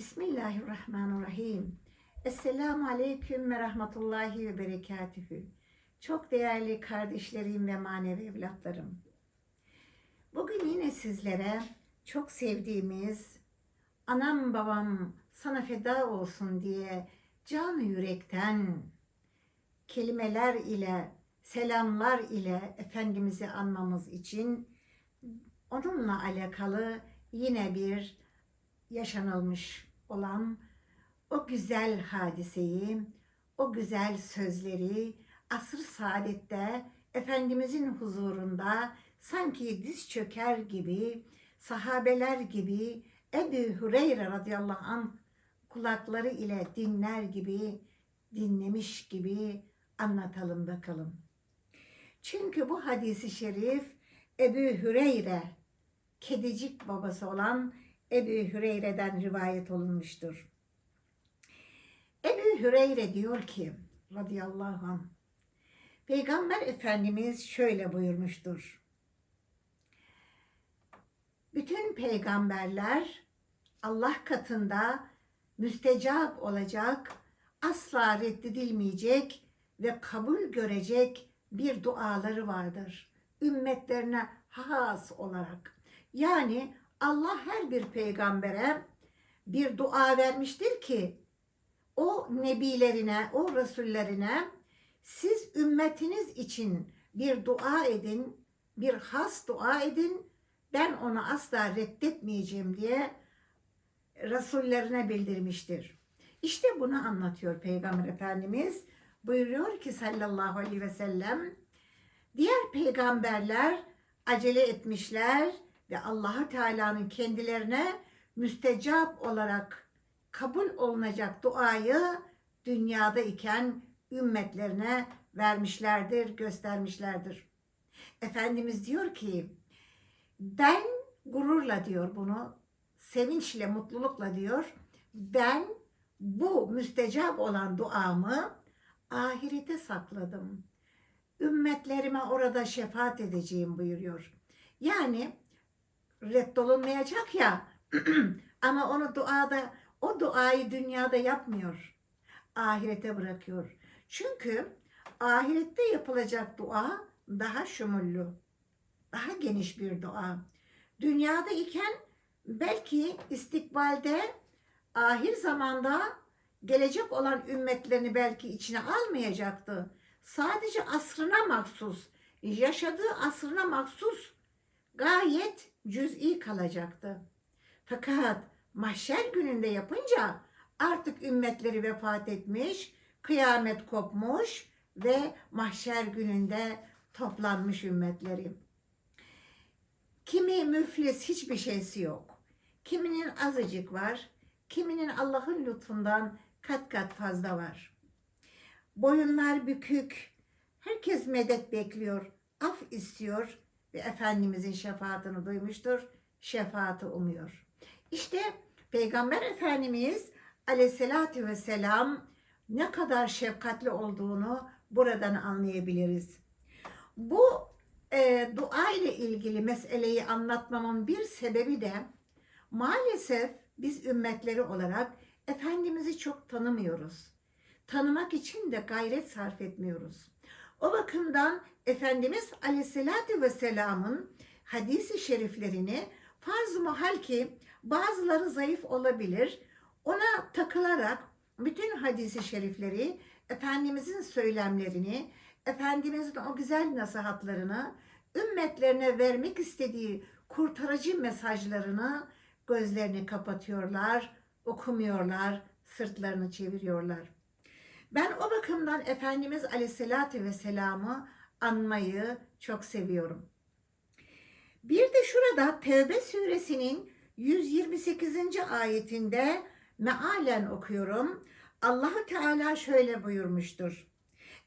Bismillahirrahmanirrahim. Esselamu Aleyküm ve Rahmetullahi ve Berekatühü. Çok değerli kardeşlerim ve manevi evlatlarım. Bugün yine sizlere çok sevdiğimiz anam babam sana feda olsun diye can yürekten kelimeler ile, selamlar ile Efendimiz'i anmamız için onunla alakalı yine bir yaşanılmış olan o güzel hadiseyi, o güzel sözleri asr saadette Efendimizin huzurunda sanki diz çöker gibi, sahabeler gibi Ebu Hureyre radıyallahu anh kulakları ile dinler gibi, dinlemiş gibi anlatalım bakalım. Çünkü bu hadisi şerif Ebu Hüreyre, kedicik babası olan Ebu Hüreyre'den rivayet olunmuştur. Ebu Hüreyre diyor ki radıyallahu anh Peygamber Efendimiz şöyle buyurmuştur. Bütün peygamberler Allah katında müstecap olacak, asla reddedilmeyecek ve kabul görecek bir duaları vardır. Ümmetlerine has olarak. Yani Allah her bir peygambere bir dua vermiştir ki o nebilerine, o resullerine siz ümmetiniz için bir dua edin, bir has dua edin. Ben onu asla reddetmeyeceğim diye Resullerine bildirmiştir. İşte bunu anlatıyor Peygamber Efendimiz. Buyuruyor ki sallallahu aleyhi ve sellem diğer peygamberler acele etmişler ve Allahu Teala'nın kendilerine müstecap olarak kabul olunacak duayı dünyada iken ümmetlerine vermişlerdir, göstermişlerdir. Efendimiz diyor ki ben gururla diyor bunu, sevinçle, mutlulukla diyor. Ben bu müstecap olan duamı ahirete sakladım. Ümmetlerime orada şefaat edeceğim buyuruyor. Yani reddolunmayacak ya ama onu duada o duayı dünyada yapmıyor. Ahirete bırakıyor. Çünkü ahirette yapılacak dua daha şumullü, daha geniş bir dua. Dünyada iken belki istikbalde ahir zamanda gelecek olan ümmetlerini belki içine almayacaktı. Sadece asrına mahsus, yaşadığı asrına mahsus gayet cüz'i kalacaktı. Fakat mahşer gününde yapınca artık ümmetleri vefat etmiş, kıyamet kopmuş ve mahşer gününde toplanmış ümmetleri. Kimi müflis hiçbir şeysi yok. Kiminin azıcık var, kiminin Allah'ın lütfundan kat kat fazla var. Boyunlar bükük, herkes medet bekliyor, af istiyor ve Efendimizin şefaatini duymuştur, şefaati umuyor. İşte Peygamber Efendimiz aleyhissalatü vesselam ne kadar şefkatli olduğunu buradan anlayabiliriz. Bu e, dua ile ilgili meseleyi anlatmamın bir sebebi de maalesef biz ümmetleri olarak Efendimiz'i çok tanımıyoruz. Tanımak için de gayret sarf etmiyoruz. O bakımdan Efendimiz Aleyhisselatü Vesselam'ın hadisi şeriflerini farz-ı muhal ki bazıları zayıf olabilir. Ona takılarak bütün hadisi şerifleri, Efendimizin söylemlerini, Efendimizin o güzel nasihatlarını, ümmetlerine vermek istediği kurtarıcı mesajlarını gözlerini kapatıyorlar, okumuyorlar, sırtlarını çeviriyorlar. Ben o bakımdan Efendimiz Aleyhisselatü Vesselam'ı anmayı çok seviyorum. Bir de şurada Tevbe suresinin 128. ayetinde mealen okuyorum. Allahu Teala şöyle buyurmuştur.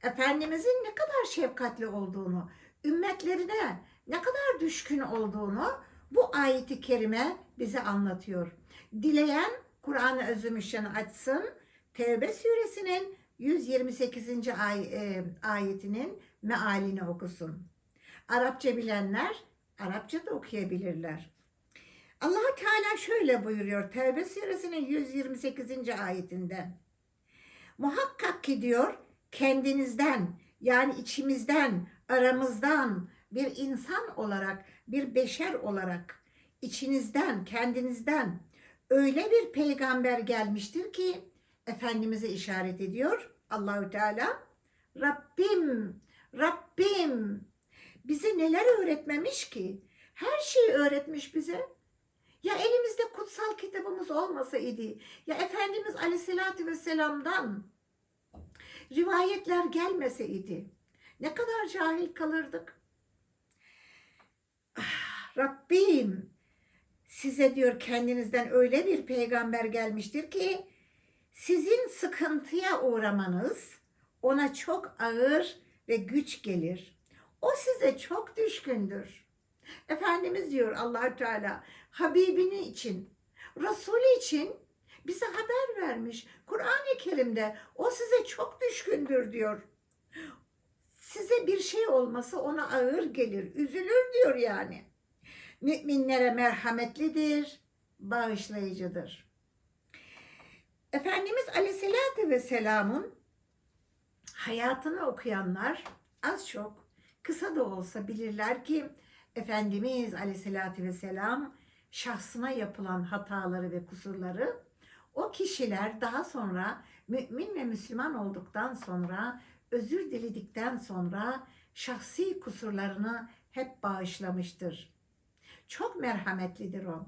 Efendimizin ne kadar şefkatli olduğunu, ümmetlerine ne kadar düşkün olduğunu bu ayeti kerime bize anlatıyor. Dileyen Kur'an-ı Özümüşşan'ı açsın. Tevbe suresinin 128. Ay, e, ayetinin mealini okusun. Arapça bilenler Arapça da okuyabilirler. allah Teala şöyle buyuruyor Tevbe suresinin 128. ayetinde. Muhakkak ki diyor kendinizden yani içimizden aramızdan bir insan olarak bir beşer olarak içinizden kendinizden öyle bir peygamber gelmiştir ki Efendimiz'e işaret ediyor Allahü Teala. Rabbim, Rabbim bize neler öğretmemiş ki? Her şeyi öğretmiş bize. Ya elimizde kutsal kitabımız olmasaydı, ya Efendimiz Aleyhisselatü Vesselam'dan rivayetler gelmeseydi ne kadar cahil kalırdık. Ah, Rabbim size diyor kendinizden öyle bir peygamber gelmiştir ki sizin sıkıntıya uğramanız ona çok ağır ve güç gelir. O size çok düşkündür. Efendimiz diyor allah Teala Habibini için, Resulü için bize haber vermiş. Kur'an-ı Kerim'de o size çok düşkündür diyor. Size bir şey olması ona ağır gelir, üzülür diyor yani. Müminlere merhametlidir, bağışlayıcıdır. Efendimiz Aleyhisselatü Vesselam'ın hayatını okuyanlar az çok kısa da olsa bilirler ki Efendimiz Aleyhisselatü Vesselam şahsına yapılan hataları ve kusurları o kişiler daha sonra mümin ve Müslüman olduktan sonra özür diledikten sonra şahsi kusurlarını hep bağışlamıştır. Çok merhametlidir o.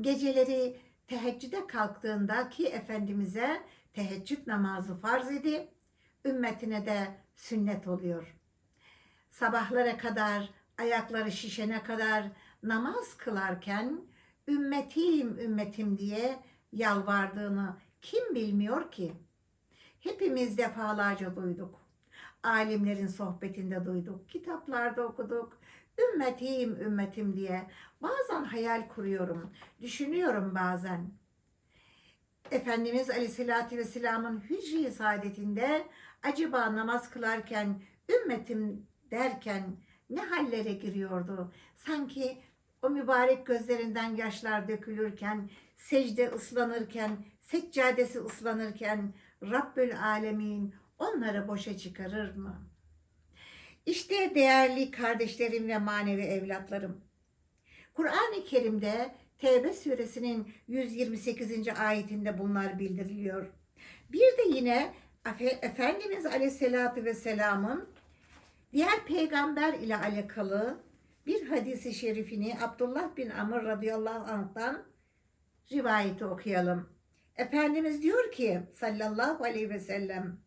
Geceleri teheccüde kalktığında ki Efendimiz'e teheccüd namazı farz idi, ümmetine de sünnet oluyor. Sabahlara kadar, ayakları şişene kadar namaz kılarken ümmetim ümmetim diye yalvardığını kim bilmiyor ki? Hepimiz defalarca duyduk. Alimlerin sohbetinde duyduk, kitaplarda okuduk. Ümmetim ümmetim diye bazen hayal kuruyorum, düşünüyorum bazen. Efendimiz Aleyhisselatü Vesselam'ın hücre saadetinde acaba namaz kılarken ümmetim derken ne hallere giriyordu? Sanki o mübarek gözlerinden yaşlar dökülürken, secde ıslanırken, seccadesi ıslanırken Rabbül Alemin onları boşa çıkarır mı? İşte değerli kardeşlerim ve manevi evlatlarım. Kur'an-ı Kerim'de Tevbe suresinin 128. ayetinde bunlar bildiriliyor. Bir de yine Efendimiz Aleyhisselatü Vesselam'ın diğer peygamber ile alakalı bir hadisi şerifini Abdullah bin Amr radıyallahu anh'tan rivayeti okuyalım. Efendimiz diyor ki sallallahu aleyhi ve sellem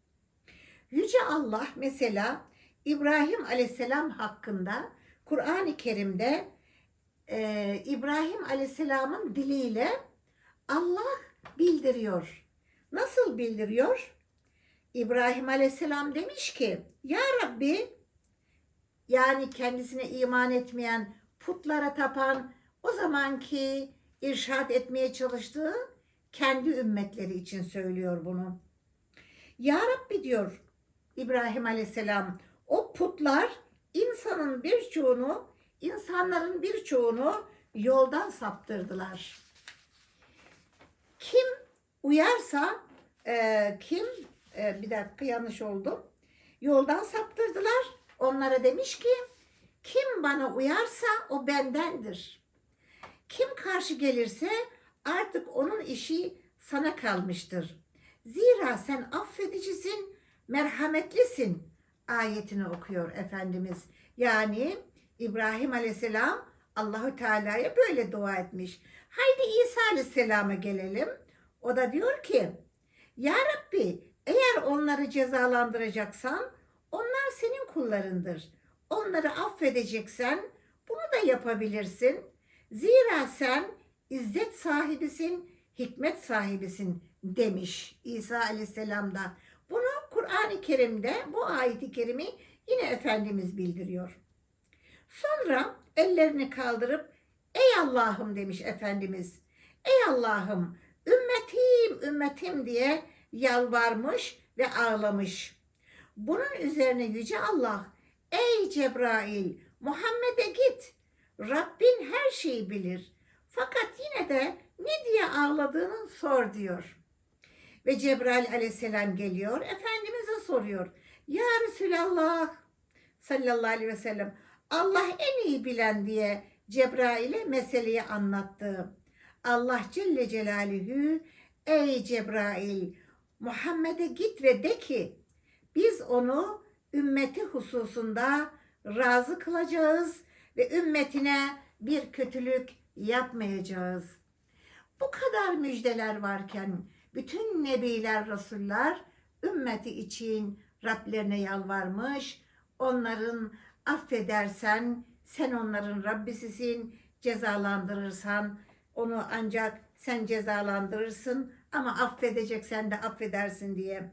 Yüce Allah mesela İbrahim aleyhisselam hakkında Kur'an-ı Kerim'de e, İbrahim aleyhisselamın diliyle Allah bildiriyor. Nasıl bildiriyor? İbrahim aleyhisselam demiş ki Ya Rabbi yani kendisine iman etmeyen, putlara tapan, o zamanki irşad etmeye çalıştığı kendi ümmetleri için söylüyor bunu. Ya Rabbi diyor İbrahim Aleyhisselam, o putlar insanın birçoğunu, insanların birçoğunu yoldan saptırdılar. Kim uyarsa, e, kim, e, bir dakika yanlış oldum, yoldan saptırdılar onlara demiş ki kim bana uyarsa o bendendir. Kim karşı gelirse artık onun işi sana kalmıştır. Zira sen affedicisin, merhametlisin ayetini okuyor Efendimiz. Yani İbrahim Aleyhisselam Allahü Teala'ya böyle dua etmiş. Haydi İsa Aleyhisselam'a gelelim. O da diyor ki Ya Rabbi eğer onları cezalandıracaksan onlar senin kullarındır. Onları affedeceksen bunu da yapabilirsin. Zira sen izzet sahibisin, hikmet sahibisin demiş İsa Aleyhisselam da. Kur'an-ı Kerim'de bu ayeti kerimi yine Efendimiz bildiriyor. Sonra ellerini kaldırıp ey Allah'ım demiş Efendimiz. Ey Allah'ım ümmetim ümmetim diye yalvarmış ve ağlamış. Bunun üzerine Yüce Allah, ey Cebrail, Muhammed'e git. Rabbin her şeyi bilir. Fakat yine de ne diye ağladığını sor diyor. Ve Cebrail aleyhisselam geliyor. Efendimiz'e soruyor. Ya Resulallah sallallahu aleyhi ve sellem Allah en iyi bilen diye Cebrail'e meseleyi anlattı. Allah Celle Celaluhu ey Cebrail Muhammed'e git ve de ki biz onu ümmeti hususunda razı kılacağız ve ümmetine bir kötülük yapmayacağız. Bu kadar müjdeler varken bütün nebiler, rasuller ümmeti için Rablerine yalvarmış. Onların affedersen sen onların Rabbisisin, cezalandırırsan onu ancak sen cezalandırırsın ama affedeceksen de affedersin diye.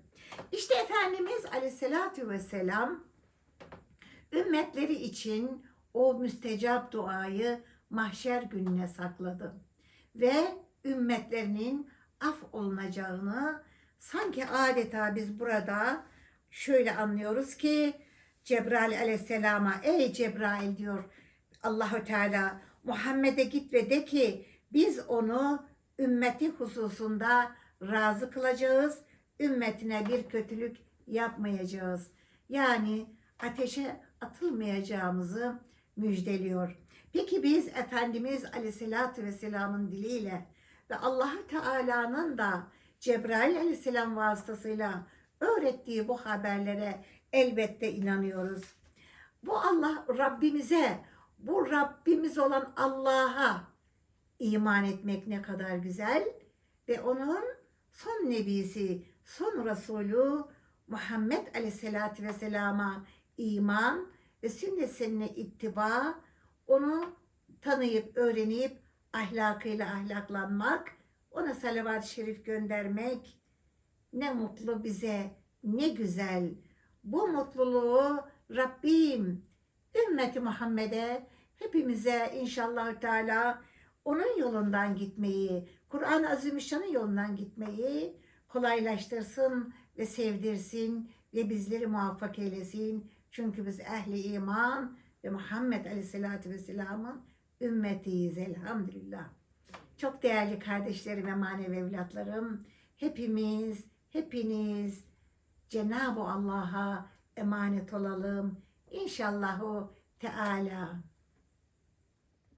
İşte Efendimiz Aleyhisselatü Vesselam ümmetleri için o müstecap duayı mahşer gününe sakladı. Ve ümmetlerinin af olunacağını sanki adeta biz burada şöyle anlıyoruz ki Cebrail aleyhisselama ey Cebrail diyor Allahü Teala Muhammed'e git ve de ki biz onu ümmeti hususunda razı kılacağız. Ümmetine bir kötülük yapmayacağız. Yani ateşe atılmayacağımızı müjdeliyor. Peki biz Efendimiz Aleyhisselatü Vesselam'ın diliyle ve Allahü Teala'nın da Cebrail Aleyhisselam vasıtasıyla öğrettiği bu haberlere elbette inanıyoruz. Bu Allah Rabbimize, bu Rabbimiz olan Allah'a iman etmek ne kadar güzel ve onun son nebisi, son Resulü Muhammed Aleyhisselatü Vesselam'a iman ve sünnetine ittiba, onu tanıyıp, öğrenip ahlakıyla ahlaklanmak, ona salavat-ı şerif göndermek ne mutlu bize, ne güzel. Bu mutluluğu Rabbim ümmeti Muhammed'e hepimize inşallah Teala onun yolundan gitmeyi, Kur'an-ı Azimüşşan'ın yolundan gitmeyi kolaylaştırsın ve sevdirsin ve bizleri muvaffak eylesin. Çünkü biz ehli iman ve Muhammed Aleyhisselatü Vesselam'ın ümmetiyiz elhamdülillah. Çok değerli kardeşlerim ve manevi evlatlarım, hepimiz, hepiniz Cenab-ı Allah'a emanet olalım. İnşallahu Teala.